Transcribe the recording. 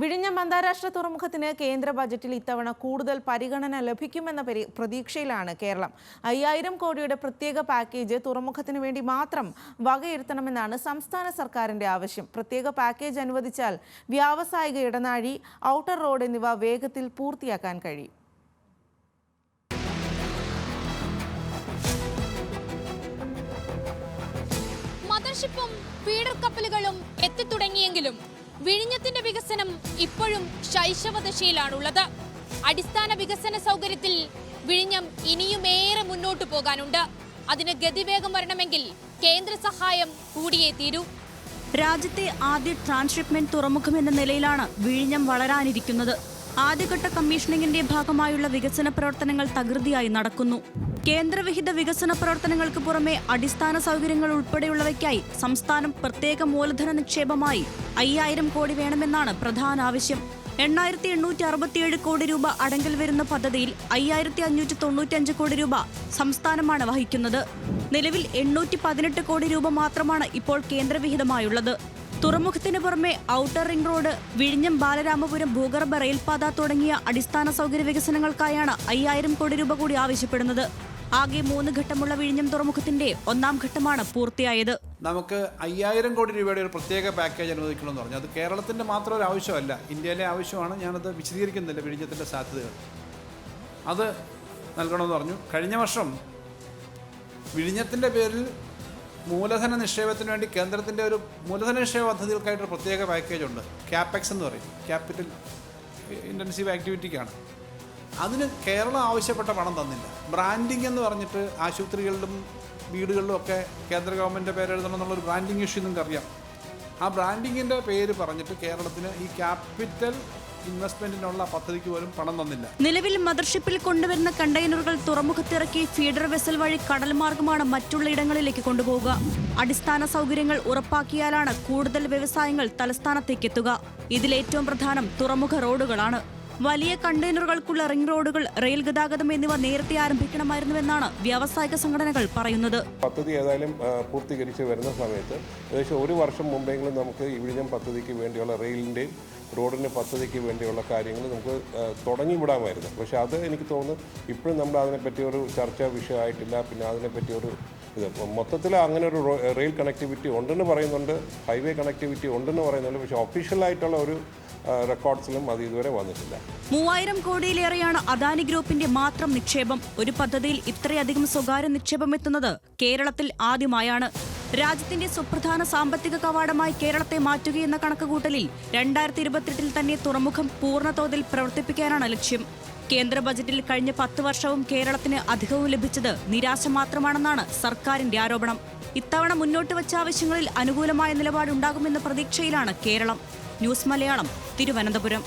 വിഴിഞ്ഞം അന്താരാഷ്ട്ര തുറമുഖത്തിന് കേന്ദ്ര ബജറ്റിൽ ഇത്തവണ കൂടുതൽ പരിഗണന ലഭിക്കുമെന്ന പ്രതീക്ഷയിലാണ് കേരളം. അയ്യായിരം കോടിയുടെ പ്രത്യേക പാക്കേജ് തുറമുഖത്തിന് വേണ്ടി മാത്രം വകയിരുത്തണമെന്നാണ് സംസ്ഥാന സർക്കാരിന്റെ ആവശ്യം. പ്രത്യേക പാക്കേജ് അനുവദിച്ചാൽ വ്യാവസായിക ഇടനാഴി ഔട്ടർ റോഡ് എന്നിവ വേഗത്തിൽ പൂർത്തിയാക്കാൻ കഴിയും. മദർഷിപ്പും ഫീഡർ കപ്പലുകളും എത്തിത്തുടങ്ങിയെങ്കിലും വിഴിഞ്ഞത്തിന്റെ വികസനം ഇപ്പോഴും ശൈശവദശയിലാണുള്ളത്. അടിസ്ഥാന വികസന സൗകര്യത്തിൽ വിഴിഞ്ഞം ഇനിയുമേറെ മുന്നോട്ട് പോകാനുണ്ട്. അതിന് ഗതിവേഗം വരണമെങ്കിൽ കേന്ദ്ര സഹായം കൂടിയേ തീരൂ. രാജ്യത്തെ ആദ്യ ട്രാൻസ്ഷിപ്മെന്റ് തുറമുഖം എന്ന നിലയിലാണ് വിഴിഞ്ഞം വളരാനിരിക്കുന്നത്. ആദ്യഘട്ട കമ്മീഷനിങ്ങിന്റെ ഭാഗമായുള്ള വികസന പ്രവർത്തനങ്ങൾ തകൃതിയായി നടക്കുന്നു. കേന്ദ്രവിഹിത വികസന പ്രവർത്തനങ്ങൾക്ക് പുറമെ അടിസ്ഥാന സൗകര്യങ്ങൾ ഉൾപ്പെടെയുള്ളവയ്ക്കായി സംസ്ഥാനം പ്രത്യേക മൂലധന നിക്ഷേപമായി അയ്യായിരം കോടി വേണമെന്നാണ് പ്രധാന ആവശ്യം. എണ്ണായിരത്തി എണ്ണൂറ്റി അറുപത്തിയേഴ് കോടി രൂപ അടങ്കൽ വരുന്ന പദ്ധതിയിൽ അയ്യായിരത്തി അഞ്ഞൂറ്റി തൊണ്ണൂറ്റഞ്ച് കോടി രൂപ സംസ്ഥാനമാണ് വഹിക്കുന്നത്. നിലവിൽ എണ്ണൂറ്റി പതിനെട്ട് കോടി രൂപ മാത്രമാണ് ഇപ്പോൾ കേന്ദ്രവിഹിതമായുള്ളത്. തുറമുഖത്തിന് പുറമെ ഔട്ടർ റിംഗ് റോഡ് വിഴിഞ്ഞം ബാലരാമപുരം ഭൂഗർഭ റെയിൽപാത തുടങ്ങിയ അടിസ്ഥാന സൗകര്യ വികസനങ്ങൾക്കായാണ് അയ്യായിരം കോടി രൂപ കൂടി ആവശ്യപ്പെടുന്നത്. ആകെ മൂന്ന് ഘട്ടമുള്ള വിഴിഞ്ഞം തുറമുഖത്തിന്റെ ഒന്നാം ഘട്ടമാണ് പൂർത്തിയായത്. നമുക്ക് അയ്യായിരം കോടി രൂപയുടെ ഒരു പ്രത്യേക പാക്കേജ് അനുവദിക്കണമെന്ന് പറഞ്ഞു. അത് കേരളത്തിന്റെ മാത്രം ഒരു ആവശ്യമല്ല ഇന്ത്യയിലെ ആവശ്യമാണ്. ഞാനത് വിശദീകരിക്കുന്നില്ല വിഴിഞ്ഞത്തിന്റെ സാധ്യതകൾ. അത് നൽകണമെന്ന് പറഞ്ഞു. കഴിഞ്ഞ വർഷം വിഴിഞ്ഞത്തിന്റെ പേരിൽ മൂലധന നിക്ഷേപത്തിന് വേണ്ടി കേന്ദ്രത്തിന്റെ ഒരു മൂലധന നിക്ഷേപ പദ്ധതികൾക്കായിട്ടൊരു പ്രത്യേക പാക്കേജ് ഉണ്ട്. ക്യാപെക്സ് എന്ന് പറയും. ക്യാപിറ്റൽ ഇന്റൻസീവ് ആക്ടിവിറ്റിക്കാണ് അതിന് കേരളം ആവശ്യപ്പെട്ട പണം തന്നില്ല. ബ്രാൻഡിങ് എന്ന് പറഞ്ഞിട്ട് ആശുപത്രികളിലും വീടുകളിലും ഒക്കെ കേന്ദ്ര ഗവൺമെന്റ് പേരെഴുതണം എന്നുള്ളൊരു ബ്രാൻഡിങ് ഇഷ്യൂ നിങ്ങൾക്ക് അറിയാം ആ ബ്രാൻഡിങ്ങിന്റെ പേര് പറഞ്ഞിട്ട് കേരളത്തിന് ഈ ക്യാപിറ്റൽ ഇൻവെസ്റ്റ്മെന്റിനുള്ള പദ്ധതിക്ക് പോലും പണം തന്നില്ല. നിലവിൽ മദർഷിപ്പിൽ കൊണ്ടുവരുന്ന കണ്ടെയ്നറുകൾ തുറമുഖത്തിറക്കി ഫീഡർ വെസൽ വഴി കടൽ മാർഗമാണ് മറ്റുള്ള ഇടങ്ങളിലേക്ക് കൊണ്ടുപോവുക. അടിസ്ഥാന സൗകര്യങ്ങൾ ഉറപ്പാക്കിയാലാണ് കൂടുതൽ വ്യവസായങ്ങൾ തലസ്ഥാനത്തേക്ക് എത്തുക ഇതിലേറ്റവും പ്രധാനം തുറമുഖ റോഡുകളാണ്. വലിയ കണ്ടെയ്നറുകൾക്കുള്ള റിംഗ് റോഡുകൾ റെയിൽ ഗതാഗതം എന്നിവ നേരത്തെ ആരംഭിക്കണമായിരുന്നുവെന്നാണ് വ്യാവസായിക സംഘടനകൾ പറയുന്നത്. പദ്ധതി ഏതായാലും പൂർത്തീകരിച്ച് വരുന്ന സമയത്ത് ഏകദേശം ഒരു വർഷം മുമ്പെങ്കിലും നമുക്ക് ഈ വിഴിഞ്ഞം പദ്ധതിക്ക് വേണ്ടിയുള്ള റെയിലിന്റെയും റോഡിന്റെ പദ്ധതിക്ക് വേണ്ടിയുള്ള കാര്യങ്ങൾ നമുക്ക് തുടങ്ങി വിടാമായിരുന്നു പക്ഷേ അത് എനിക്ക് തോന്നുന്നു ഇപ്പോഴും നമ്മൾ അതിനെപ്പറ്റി ഒരു ചർച്ചാ വിഷയമായിട്ടില്ല പിന്നെ അതിനെപ്പറ്റി ഒരു ഇത് മൊത്തത്തിൽ അങ്ങനെ ഒരു റെയിൽ കണക്ടിവിറ്റി ഉണ്ടെന്ന് പറയുന്നുണ്ട് ഹൈവേ കണക്ടിവിറ്റി ഉണ്ടെന്ന് പറയുന്നുണ്ട് പക്ഷേ ഒഫീഷ്യലായിട്ടുള്ള ഒരു റെക്കോർഡ്സിലും അത് ഇതുവരെ വന്നിട്ടില്ല. മൂവായിരം കോടിയിലേറെയാണ് അദാനി ഗ്രൂപ്പിന്റെ മാത്രം നിക്ഷേപം. ഒരു പദ്ധതിയിൽ ഇത്രയധികം സ്വകാര്യ നിക്ഷേപം എത്തുന്നത് കേരളത്തിൽ ആദ്യമായാണ്. രാജ്യത്തിന്റെ സുപ്രധാന സാമ്പത്തിക കവാടമായി കേരളത്തെ മാറ്റുകയെന്ന കണക്കുകൂട്ടലിൽ രണ്ടായിരത്തി ഇരുപത്തെട്ടിൽ തന്നെ തുറമുഖം പൂർണതോതിൽ പ്രവർത്തിപ്പിക്കാനാണ് ലക്ഷ്യം. കേന്ദ്ര ബജറ്റിൽ കഴിഞ്ഞ പത്ത് വർഷവും കേരളത്തിന് അധികവും ലഭിച്ചത് നിരാശ മാത്രമാണെന്നാണ് സർക്കാരിന്റെ ആരോപണം. ഇത്തവണ മുന്നോട്ട് വച്ച ആവശ്യങ്ങളിൽ അനുകൂലമായ നിലപാടുണ്ടാകുമെന്ന പ്രതീക്ഷയിലാണ് കേരളം. ന്യൂസ് മലയാളം തിരുവനന്തപുരം.